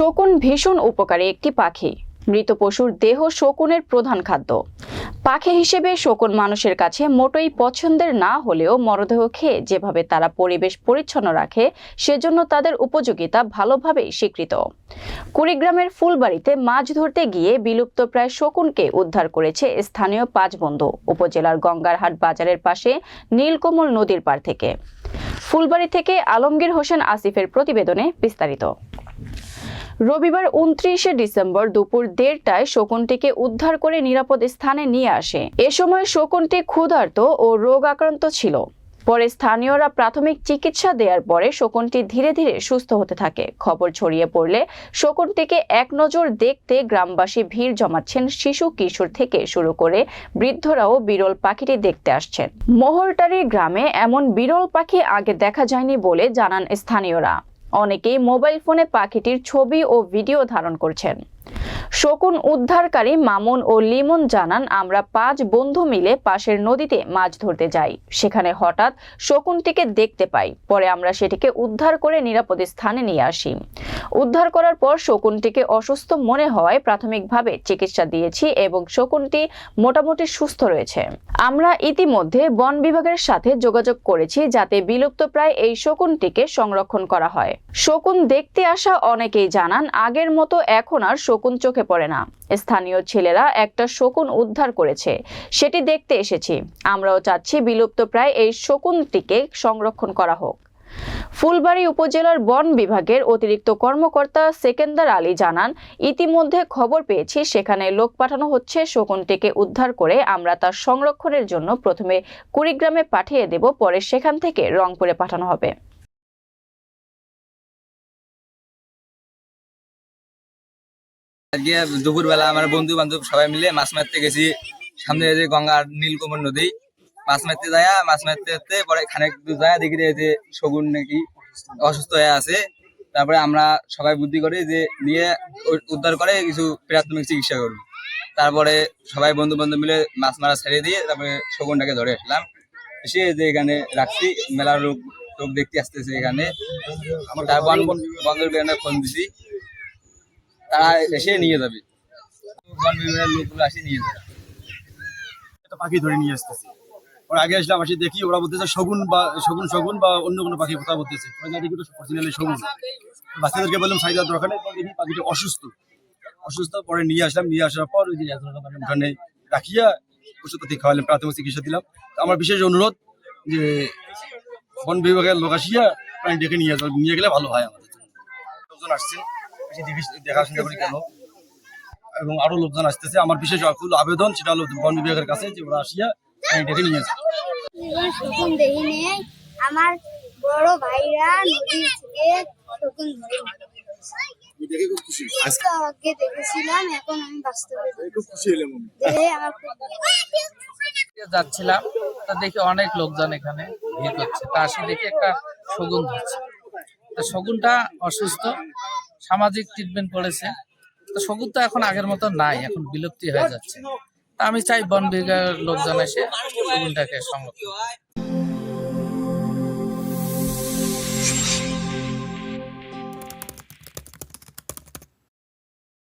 শকুন ভীষণ উপকারী একটি পাখি। মৃত পশুর দেহ শকুনের প্রধান খাদ্য। পাখি হিসেবে শকুন মানুষের কাছে মোটেই পছন্দের না হলেও মরদেহ খেয়ে যেভাবে তারা পরিবেশ পরিচ্ছন্ন রাখে, সেজন্য তাদের উপযোগিতা ভালোভাবেই স্বীকৃত। কুড়িগ্রামের ফুলবাড়িতে মাছ ধরতে গিয়ে বিলুপ্ত প্রায় শকুনকে উদ্ধার করেছে স্থানীয় পাঁচ বন্ধু উপজেলার গঙ্গারহাট বাজারের পাশে নীলকমল নদীর পাড় থেকে। ফুলবাড়ি থেকে আলমগীর হোসেন আসিফের প্রতিবেদনে বিস্তারিত। রবিবার উনত্রিশে ডিসেম্বর দুপুর দেড়টায় শকুনটিকে উদ্ধার করে নিরাপদ স্থানে নিয়ে আসে। এ সময় শকুনটি ক্ষুধার্ত ও রোগ আক্রান্ত ছিল। পরে স্থানীয়রা প্রাথমিক চিকিৎসা দেওয়ার পরে শকুনটি ধীরে ধীরে সুস্থ হতে থাকে। খবর ছড়িয়ে পড়লে শকুনটিকে এক নজর দেখতে গ্রামবাসী ভিড় জমাচ্ছেন শিশু কিশোর থেকে শুরু করে বৃদ্ধরাও বিরল পাখিটি দেখতে আসছেন। মোহরটারি গ্রামে এমন বিরল পাখি আগে দেখা যায়নি বলে জানান স্থানীয়রা। অনেকেই মোবাইল ফোনে পাখিটির ছবি ও ভিডিও ধারণ করছেন। শকুন উদ্ধারকারী মামুন ও লিমন জানান, আমরা পাঁচ বন্ধু মিলে পাশের নদীতে মাছ ধরতে যাই। সেখানে হঠাৎ শকুনটিকে দেখতে পাই। পরে আমরা সেটিকে উদ্ধার করে নিরাপদ স্থানে নিয়ে আসি। উদ্ধার করার পর শকুনটিকে অসুস্থ মনে হওয়ায় প্রাথমিকভাবে চিকিৎসা দিয়েছি এবং শকুনটি মোটামুটি সুস্থ রয়েছে। আমরা ইতিমধ্যে বন বিভাগের সাথে যোগাযোগ করেছি যাতে বিলুপ্ত প্রায় এই শকুনটিকে সংরক্ষণ করা হয়। শকুন দেখতে আসা অনেকেই জানান, আগের মতো এখন আর শকুন চোখে পড়ে না। স্থানীয় ছেলেরা একটা শকুন উদ্ধার করেছে। সেটি দেখতে এসেছি। আমরাও চাচ্ছি বিলুপ্ত প্রায় এই শকুনটিকে সংরক্ষণ করা হোক। ফুলবাড়ী উপজেলার বন বিভাগের অতিরিক্ত কর্মকর্তা সেকেন্দার আলী জানান, ইতিমধ্যে খবর পেয়েছি সেখানে লোক পাঠানো হচ্ছে শকুনটিকে উদ্ধার করে। আমরা তার সংরক্ষণের জন্য প্রথমে কুড়িগ্রামে পাঠিয়ে দেব, পরে সেখান থেকে রংপুরে পাঠানো হবে। আজকে দুপুরবেলা আমার বন্ধু বান্ধব সবাই মিলে মাছ মারতে গেছি। সামনে যে গঙ্গার নীলকমল নদী, মাছ মারতে যায়, মাছ মারতে মারতে পরে খানিক দূর যায় দেখি যে শগুন নাকি অসুস্থ হয়ে আছে। তারপরে আমরা সবাই বুদ্ধি করি যে নিয়ে উদ্ধার করে কিছু প্রাথমিক চিকিৎসা করব। তারপরে সবাই বন্ধু বান্ধব মিলে মাছ মারা ছেড়ে দিয়ে তারপরে শগুনটাকে ধরে আসলাম। এসে যে এখানে রাখছি, মেলার লোক লোক দেখতে আসতেছে এখানে। তার বন বন্ধের ফোন দিছি। তারা এসে নিয়ে যাবে। লোকগুলো আসে নিয়ে যাবে। একটা পাখি ধরে নিয়ে আসতেছে। ওরা আগে আসলাম আসি দেখি, ওরা বলতেছে শগুন বা, শগুন শগুন বা অন্য কোনো পাখি কথা বলতেছে। শগুন। বাচ্চাদেরকে বললাম সাইডা দরকার নেই। দেখি পাখিটা অসুস্থ। অসুস্থ, পরে নিয়ে আসলাম, নিয়ে আসার পর ওই যে ওখানে রাখিয়া ওষুধপাতি খাওয়ালাম, প্রাথমিক চিকিৎসা দিলাম। আমার বিশেষ অনুরোধ যে বন বিভাগের লোক আসিয়া প্রাণী ডেকে নিয়ে নিয়ে গেলে ভালো হয় আমাদের লোকজন দেখি- দেখাশোনা করি কেন? এবং আরও লোকজন আসতেছে। আমার বিশেষ আবেদন সেটা হলো বন বিভাগের কাছে যে ওরা আসিয়া প্রাণী ডেকে নিয়ে যায় শকুন দেখি আমার বড় ভাইরা নদী থেকে শকুন ধরে দেখেছিলাম এখন আমি বাস্তবে যাচ্ছিলাম তা দেখি অনেক লোকজন এখানে ভিড় করছে। তা আসে দেখি একটা শগুন ধরছে। তা শগুনটা অসুস্থ সামাজিক ট্রিটমেন্ট করেছে তো শকুর তো এখন আগের মতো নাই, এখন বিলুপ্তি হয়ে যাচ্ছে তা আমি চাই বন বিভাগের লোকজন এসে শকুনটাকে সংরক্ষণ।